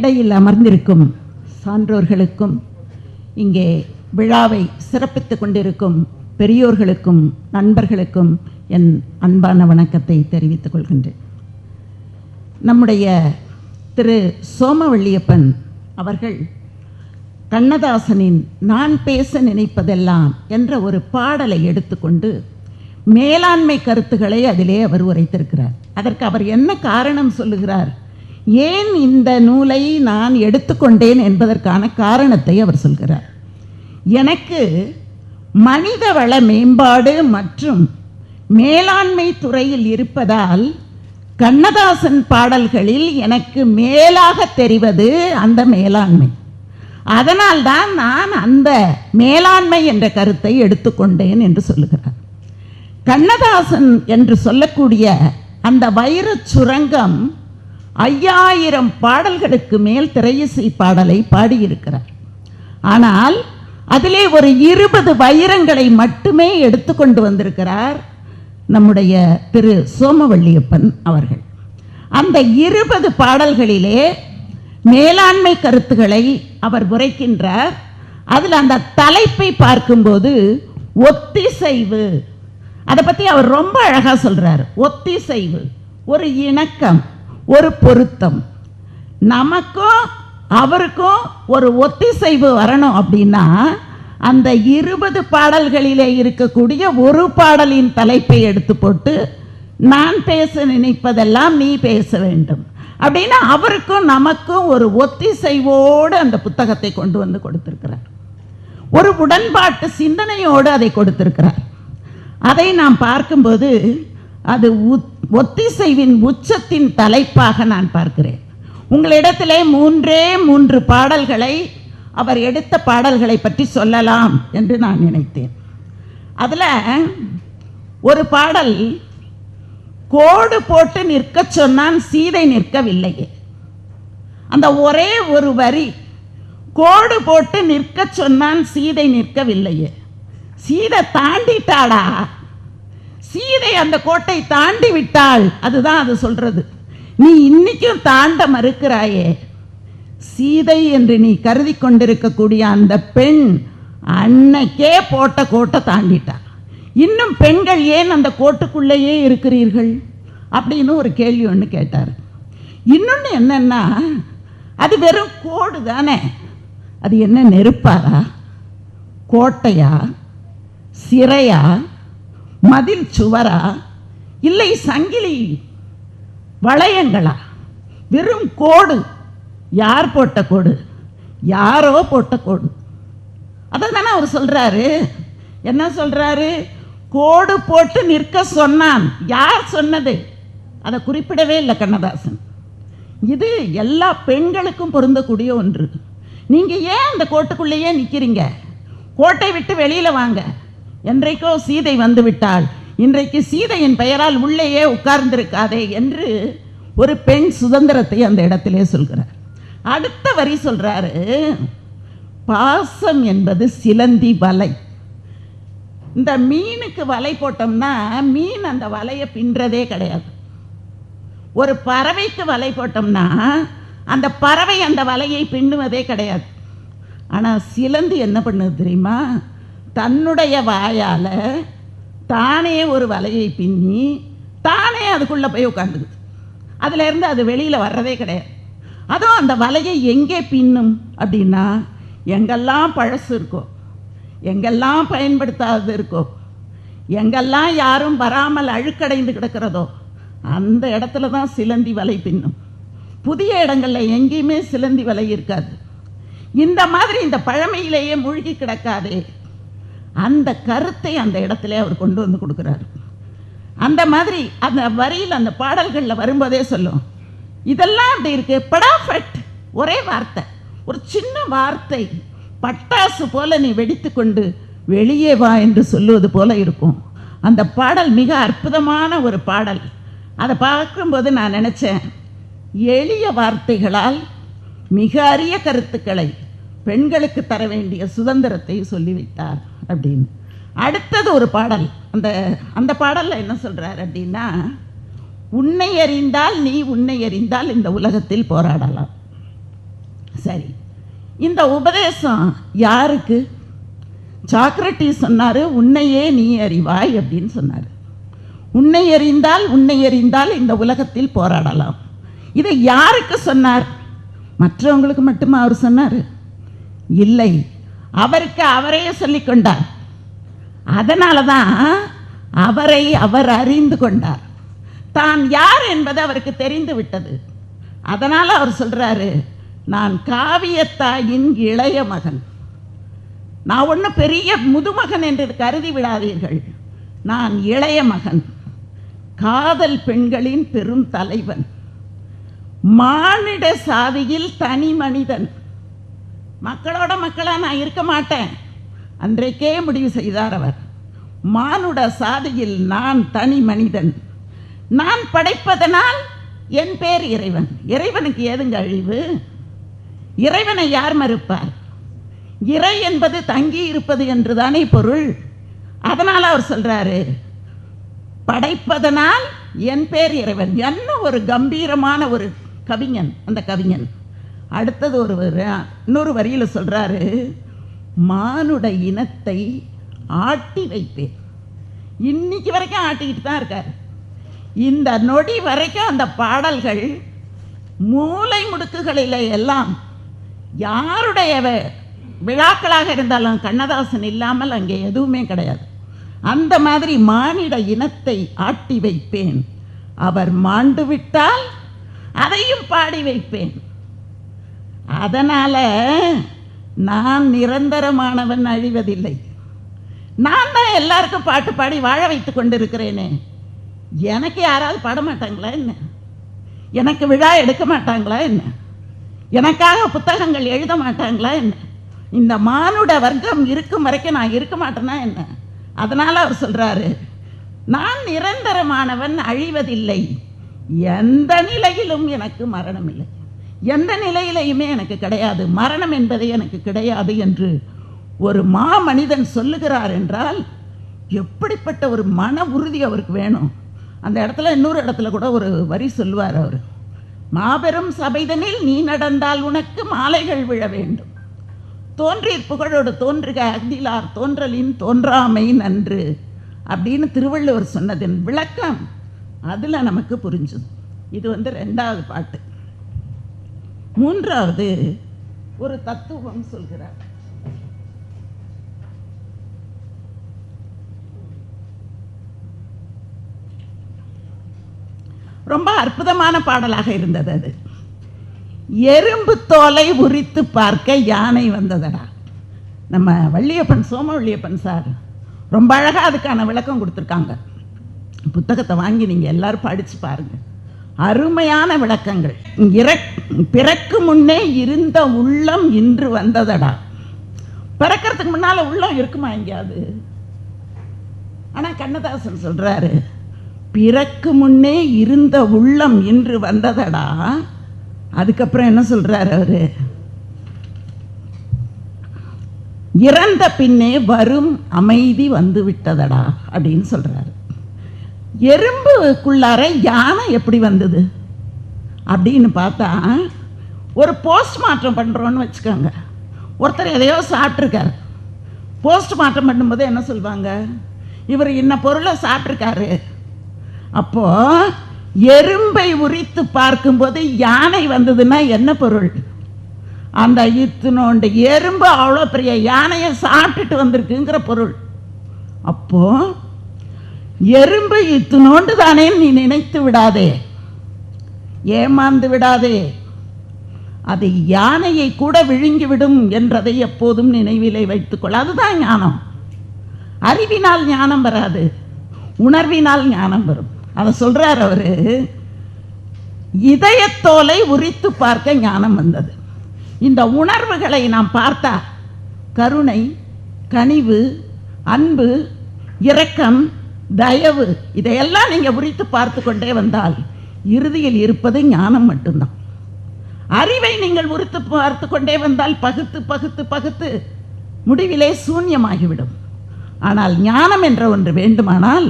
மேடையில் அமர்ந்திருக்கும் சான்றோர்களுக்கும் இங்கே விழாவை சிறப்பித்துக் கொண்டிருக்கும் பெரியோர்களுக்கும் நண்பர்களுக்கும் என் அன்பான வணக்கத்தை தெரிவித்துக் கொள்கின்றேன். நம்முடைய திரு சோமவள்ளியப்பன் அவர்கள் கண்ணதாசனின் நான் பேச நினைப்பதெல்லாம் என்ற ஒரு பாடலை எடுத்துக்கொண்டு மேலாண்மை கருத்துக்களை அதிலே அவர் உரைத்திருக்கிறார். அதற்கு அவர் என்ன காரணம் சொல்லுகிறார்? ஏன் இந்த நூலை நான் எடுத்துக்கொண்டேன் என்பதற்கான காரணத்தை அவர் சொல்கிறார். எனக்கு மனித வள மேம்பாடு மற்றும் மேலாண்மை துறையில் இருப்பதால் கண்ணதாசன் பாடல்களில் எனக்கு மேலாக தெரிவது அந்த மேலாண்மை. அதனால்தான் நான் அந்த மேலாண்மை என்ற கருத்தை எடுத்துக்கொண்டேன் என்று சொல்லுகிறார். கண்ணதாசன் என்று சொல்லக்கூடிய அந்த வைரச் சுரங்கம் ஐயாயிரம் பாடல்களுக்கு மேல் திரையிசை பாடலை பாடியிருக்கிறார். ஆனால் அதிலே ஒரு இருபது வைரங்களை மட்டுமே எடுத்துக்கொண்டு வந்திருக்கிறார் நம்முடைய திரு சோமவள்ளியப்பன் அவர்கள். அந்த இருபது பாடல்களிலே மேலாண்மை கருத்துக்களை அவர் உரைக்கின்றார். அதில் அந்த தலைப்பை பார்க்கும்போது ஒத்திசைவு. அதை பற்றி அவர் ரொம்ப அழகாக சொல்கிறார் ஒத்திசைவு. ஒரு இணக்கம். ஒரு பொருத்தம். நமக்கும் அவருக்கும் ஒரு ஒத்திசைவு வரணும் அப்படின்னா அந்த இருபது பாடல்களிலே இருக்கக்கூடிய ஒரு பாடலின் தலைப்பை எடுத்து போட்டு நான் பேச நினைப்பதெல்லாம் நீ பேச வேண்டும். அப்படின்னா அவருக்கும் நமக்கும் ஒரு ஒத்திசைவோடு அந்த புத்தகத்தை கொண்டு வந்து கொடுத்திருக்கிறார். ஒரு உடன்பாட்டு சிந்தனையோடு அதை கொடுத்திருக்கிறார். அதை நாம் பார்க்கும்போது அது உத்- ஒத்திசைவின் உச்சத்தின் தலைப்பாக நான் பார்க்கிறேன். உங்களிடத்திலே மூன்றே மூன்று பாடல்களை அவர் எடுத்த பாடல்களை பற்றி சொல்லலாம் என்று நான் நினைத்தேன். அதில் ஒரு பாடல் கோடு போட்டு நிற்கச் சொன்னான் சீதை நிற்கவில்லையே. அந்த ஒரே ஒரு வரி கோடு போட்டு நிற்கச் சொன்னான் சீதை நிற்கவில்லையே. சீதை தாண்டிட்டாடா? சீதை அந்த கோட்டை தாண்டி விட்டாள். அதுதான் அது சொல்றது. நீ இன்னைக்கும் தாண்ட மறுக்கிறாயே. சீதை என்று நீ கருதி கொண்டிருக்கக்கூடிய அந்த பெண் அன்னைக்கே போட்ட கோட்டை தாண்டிட்டா. இன்னும் பெண்கள் ஏன் அந்த கோட்டுக்குள்ளேயே இருக்கிறீர்கள்? அப்படின்னு ஒரு கேள்வி ஒன்று கேட்டார். இன்னொன்று என்னன்னா அது வெறும் கோடு தானே. அது என்ன நெருப்பாரா? கோட்டையா? சிறையா? மதில் சுவரா? இல்லை சங்கிலி வளையங்களா? வெறும் கோடு. யார் போட்ட கோடு? யாரோ போட்ட கோடு. அதை தானே அவர் சொல்கிறாரு என்ன சொல்கிறாரு கோடு போட்டு நிற்க சொன்னான். யார் சொன்னது? அதை குறிப்பிடவே இல்லை கண்ணதாசன். இது எல்லா பெண்களுக்கும் பொருந்தக்கூடிய ஒன்று. நீங்கள் ஏன் அந்த கோட்டுக்குள்ளேயே நிற்கிறீங்க கோட்டை விட்டு வெளியில் வாங்க. என்றைக்கோ சீதை வந்து விட்டாள் இன்றைக்கு சீதையின் பெயரால் உள்ளேயே உட்கார்ந்திருக்காதே என்று ஒரு பெண் சுதந்திரத்தை அந்த இடத்திலே சொல்கிறார். அடுத்த வரி சொல்றாரு பாசம் என்பது சிலந்தி வலை. இந்த மீனுக்கு வலை போட்டோம்னா மீன் அந்த வலையை பின்றதே கிடையாது. ஒரு பறவைக்கு வலை போட்டோம்னா அந்த பறவை அந்த வலையை பின்னுவதே கிடையாது. ஆனால் சிலந்தி என்ன பண்ணுது தெரியுமா? தன்னுடைய வாயால் தானே ஒரு வலையை பின்னி தானே அதுக்குள்ளே போய் உட்காந்துக்குது அதுலேருந்து அது வெளியில் வர்றதே கிடையாது. அதுவும் அந்த வலையை எங்கே பின்னும் அப்படின்னா எங்கெல்லாம் பழசு இருக்கோ எங்கெல்லாம் பயன்படுத்தாதது இருக்கோ எங்கெல்லாம் யாரும் வராமல் அழுக்கடைந்து கிடக்கிறதோ அந்த இடத்துல தான் சிலந்தி வலை பின்னும். புதிய இடங்களில் எங்கேயுமே சிலந்தி வலை இருக்காது. இந்த மாதிரி இந்த பழமையிலேயே மூழ்கி கிடக்காதே. அந்த கருத்தை அந்த இடத்துல அவர் கொண்டு வந்து கொடுக்குறாரு. அந்த மாதிரி அந்த வரியில் அந்த பாடல்களில் வரும்போதே சொல்லும். இதெல்லாம் அப்படி இருக்கு. படாஃபட் ஒரே வார்த்தை. ஒரு சின்ன வார்த்தை. பட்டாசு போல நீ வெடித்து கொண்டு வெளியே வா என்று சொல்லுவது போல இருக்கும். அந்த பாடல் மிக அற்புதமான ஒரு பாடல். அதை பார்க்கும்போது நான் நினச்சேன் எளிய வார்த்தைகளால் மிக அரிய கருத்துக்களை பெண்களுக்கு தர வேண்டிய சுதந்திரத்தை சொல்லி வைத்தார். அப்படின்னு. அடுத்தது ஒரு பாடல். அந்த அந்த பாடலில் என்ன சொல்கிறார் அப்படின்னா உன்னை அறிந்தால் நீ உன்னை அறிந்தால் இந்த உலகத்தில் போராடலாம். சரி. இந்த உபதேசம் யாருக்கு? சாக்ரட்டி சொன்னார் உன்னையே நீ அறிவாய் அப்படின்னு சொன்னார். உன்னை அறிந்தால் உன்னை அறிந்தால் இந்த உலகத்தில் போராடலாம். இதை யாருக்கு சொன்னார்? மற்றவங்களுக்கு மட்டுமா அவர் சொன்னார்? இல்லை. அவருக்கு அவரே சொல்லிக் கொண்டார். அதனால தான் அவரை அவர் அறிந்து கொண்டார். தான் யார் என்பது அவருக்கு தெரிந்து விட்டது. அதனால் அவர் சொல்கிறாரு நான் காவியத்தாயின் இளைய மகன். நான் ஒன்றும் பெரிய முதுமகன் என்று கருதி விடாதீர்கள். நான் இளைய மகன். காதல் பெண்களின் பெரும் தலைவன். மானிட சாதியில் தனி மனிதன். மக்களோட மக்களாக நான் இருக்க மாட்டேன். அன்றைக்கே முடிவு செய்தார் அவர். மானுட சாதியில் நான் தனி மனிதன். நான் படைப்பதனால் என் பேர் இறைவன். இறைவனுக்கு ஏதுங்க அழிவு? இறைவனை யார் மறுப்பார்? இறை என்பது தங்கி இருப்பது என்று தானே பொருள்? அதனால் அவர் சொல்கிறாரு படைப்பதனால் என் பேர் இறைவன். என்ன ஒரு கம்பீரமான ஒரு கவிஞன் அந்த கவிஞன். அடுத்தது ஒரு இன்னொரு வரியில் சொல்கிறாரு மானுட இனத்தை ஆட்டி வைப்பேன். இன்னைக்கு வரைக்கும் ஆட்டிக்கிட்டு தான் இருக்கார். இந்த நொடி வரைக்கும் அந்த பாடல்கள் மூலை முடுக்குகளில் எல்லாம் யாருடைய விழாக்களாக இருந்தாலும் கண்ணதாசன் இல்லாமல் அங்கே எதுவுமே கிடையாது. அந்த மாதிரி மானிட இனத்தை ஆட்டி வைப்பேன். அவர் மாண்டு விட்டால் அதையும் பாடி வைப்பேன். அதனால் நான் நிரந்தரமானவன் அழிவதில்லை. நான் தான் எல்லாருக்கும் பாட்டு பாடி வாழ வைத்து கொண்டிருக்கிறேனே. எனக்கு யாராவது பாட மாட்டாங்களா என்ன? எனக்கு விழா எடுக்க மாட்டாங்களா என்ன? எனக்காக புத்தகங்கள் எழுத மாட்டாங்களா என்ன? இந்த மானுட வர்க்கம் இருக்கும் வரைக்கும் நான் இருக்க மாட்டேனா என்ன? அதனால் அவர் சொல்கிறாரு நான் நிரந்தரமானவன் அழிவதில்லை. எந்த நிலையிலும் எனக்கு மரணம் இல்லை எந்த நிலையிலையுமே எனக்கு கிடையாது. மரணம் என்பதே எனக்கு கிடையாது என்று ஒரு மா மனிதன் சொல்லுகிறார் என்றால் எப்படிப்பட்ட ஒரு மன உறுதி அவருக்கு வேணும்? அந்த இடத்துல இன்னொரு இடத்துல கூட ஒரு வரி சொல்லுவார் அவர். மாபெரும் சபைதனில் நீ நடந்தால் உனக்கு மாலைகள் விழ வேண்டும். தோன்றிய புகழோடு தோன்றுக அக்திலார் தோன்றலின் தோன்றாமை நன்று அப்படின்னு திருவள்ளுவர் சொன்னதின் விளக்கம் அதில் நமக்கு புரிஞ்சுது. இது வந்து ரெண்டாவது பாட்டு. மூன்றாவது ஒரு தத்துவம் சொல்கிறார். ரொம்ப அற்புதமான பாடலாக இருந்தது அது. எறும்பு தோலை உரித்து பார்க்க யானை வந்ததடா. நம்ம வள்ளியப்பன் சோம வள்ளியப்பன் சார் ரொம்ப அழகாக அதுக்கான விளக்கம் கொடுத்துருக்காங்க. புத்தகத்தை வாங்கி நீங்கள் எல்லாரும் படித்து பாருங்க. அருமையான விளக்கங்கள். இறக் பிறக்கு முன்னே இருந்த உள்ளம் இன்று வந்ததடா. பிறக்கிறதுக்கு முன்னால் உள்ளம் இருக்குமா எங்கேயாவது? ஆனால் கண்ணதாசன் சொல்கிறாரு பிறக்கு முன்னே இருந்த உள்ளம் இன்று வந்ததடா. அதுக்கப்புறம் என்ன சொல்றாரு அவர்? இறந்த பின்னே வரும் அமைதி வந்து விட்டதடா. அப்படின்னு சொல்கிறாரு எறும்புக்குள்ளார யானை எப்படி வந்தது? அப்படின்னு பார்த்தா ஒரு போஸ்ட் மாற்றம் பண்ணுறோன்னு வச்சுக்கோங்க. ஒருத்தர் எதையோ சாப்பிட்ருக்காரு போஸ்ட் மாற்றம் பண்ணும்போது என்ன சொல்லுவாங்க இவர் இன்ன பொருளை சாப்பிட்ருக்காரு அப்போது எறும்பை உரித்து பார்க்கும்போது யானை வந்ததுன்னா என்ன பொருள்? அந்த இத்தினோண்டு எறும்பு அவ்வளோ பெரிய யானையை சாப்பிட்டுட்டு வந்திருக்குங்கிற பொருள். அப்போது எறும்பு இத்தினோண்டு தானே நீ நினைத்து விடாதே? ஏமாந்து விடாதே? அது யானையை கூட விழுங்கிவிடும் என்றதை எப்போதும் நினைவிலே வைத்துக்கொள். அதுதான் ஞானம். அறிவினால் ஞானம் வராது உணர்வினால் ஞானம் வரும். அதை சொல்றார் அவரு. இதயத்தோலை உரித்து பார்க்க ஞானம் வந்தது. இந்த உணர்வுகளை நாம் பார்த்தா கருணை கனிவு அன்பு இரக்கம் தயவு. இதையெல்லாம் நீங்கள் உரித்து பார்த்து கொண்டே வந்தால் இறுதியில் இருப்பது ஞானம் மட்டும்தான். அறிவை நீங்கள் உரித்து பார்த்து கொண்டே வந்தால் பகுத்து பகுத்து பகுத்து முடிவிலே சூன்யமாகிவிடும். ஆனால் ஞானம் என்ற ஒன்று வேண்டுமானால்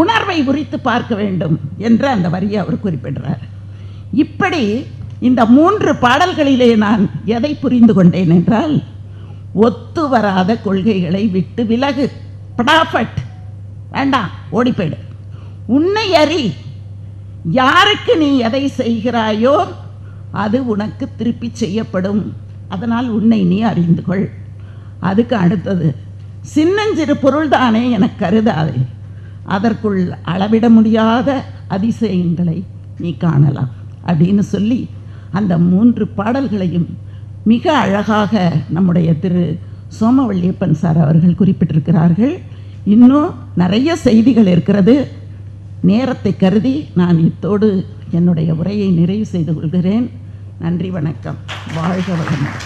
உணர்வை உரித்து பார்க்க வேண்டும் என்று அந்த வரியை அவர் குறிப்பிடுறார். இப்படி இந்த மூன்று பாடல்களிலே நான் எதை புரிந்து கொண்டேன் என்றால் ஒத்து வராத கொள்கைகளை விட்டு விலகு. படாஃபட் வேண்டாம் ஓடி போயிடு. உன்னை அறி யாருக்கு நீ எதை செய்கிறாயோ அது உனக்கு திருப்பி செய்யப்படும். அதனால் உன்னை நீ அறிந்து கொள். அதுக்கு அடுத்தது சின்னஞ்சிறு பொருள்தானே என கருதாதே. அதற்குள் அளவிட முடியாத அதிசயங்களை நீ காணலாம் அப்படின்னு சொல்லி அந்த மூன்று பாடல்களையும் மிக அழகாக நம்முடைய திரு சோமவள்ளியப்பன் சார் அவர்கள் குறிப்பிட்டிருக்கிறார்கள். இன்னும் நிறைய செய்திகள் இருக்கிறது. நேரத்தை கருதி நான் இத்தோடு என்னுடைய உரையை நிறைவு செய்து கொள்கிறேன். நன்றி வணக்கம். வாழ்க வளமுடன்.